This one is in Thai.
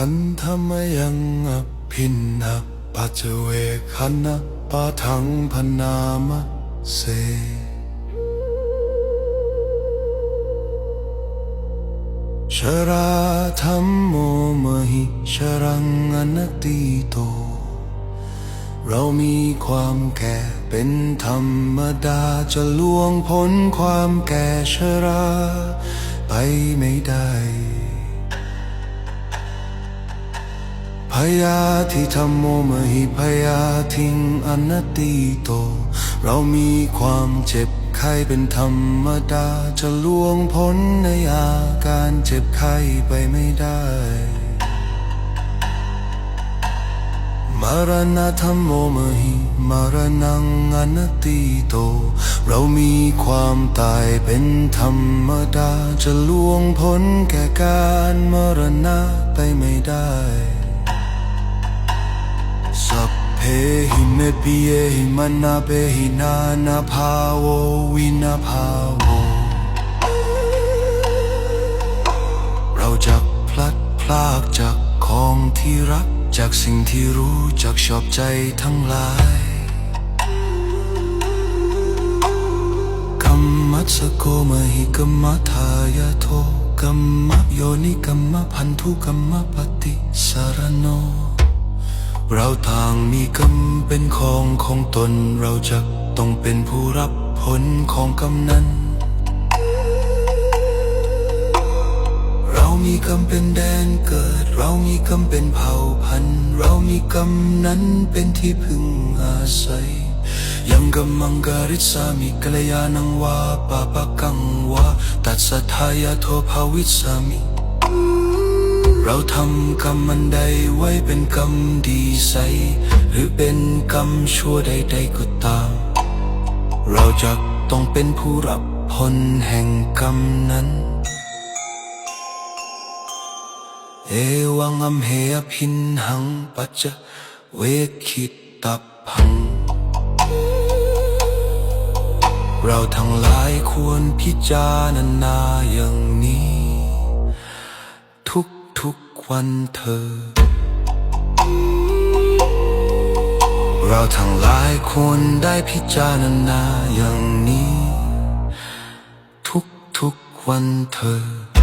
ันธรรมยังอภินนปัจเจเวคันนปะทังพนามะเสชราธรรมโมมหิชรังอนตติโต เรามีความแก่เป็นธรรมดาจะล่วงพ้นความแก่ชรา ไปไม่ได้ พยาธิธรรมโมมหิพยาทิงอนติโต เรามีความเจ็บไข้เป็นธรรมดา จะล่วงพ้นในอาการเจ็บไข้ไปไม่ได้มรณะธรรมโมมหิมรณังอนตติโต เรามีความตายเป็นธรรมดา จะล่วงพ้นแก่การมรณะไปไม่ได้ หิเมปิเยหิมนาเปหินานาภาโววินาภาโวเราจะพลัดพรากจากของที่รัก จากสิ่งที่รู้จากชอบใจทั้งหลายกัมมัสโกมหิกัมมทายโทกัมมโยนิกัมมพันธุกัมมปฏิสารโน เราต่างมีกรรมเป็นของของตนเราจะต้องเป็นผู้รับผลของกรรมนั้น เรามีกรรมเป็นแดนเกิด เรามีกรรมเป็นเผ่าพันธุ์ เรามีกรรมนั้นเป็นที่พึ่งอาศัยยังกัมมังการิสามิกัลยาณังวาปะปะกังวาตัสสะทายาโทภาวิสามิ เราทำกรรมมันใดไว้เป็นกรรมดีใส หรือเป็นกรรมชั่วใดๆก็ตาม เราจะต้องเป็นผู้รับผลแห่งกรรมนั้น เอวังอัมเหอพินหังปัจจเวคิตตับพัง เราทั้งหลายควรพิจารณาอย่างนี้ วันเธอ เราทั้งหลายควรได้พิจารณาอย่างนี้ ทุกทุกๆวันเธอ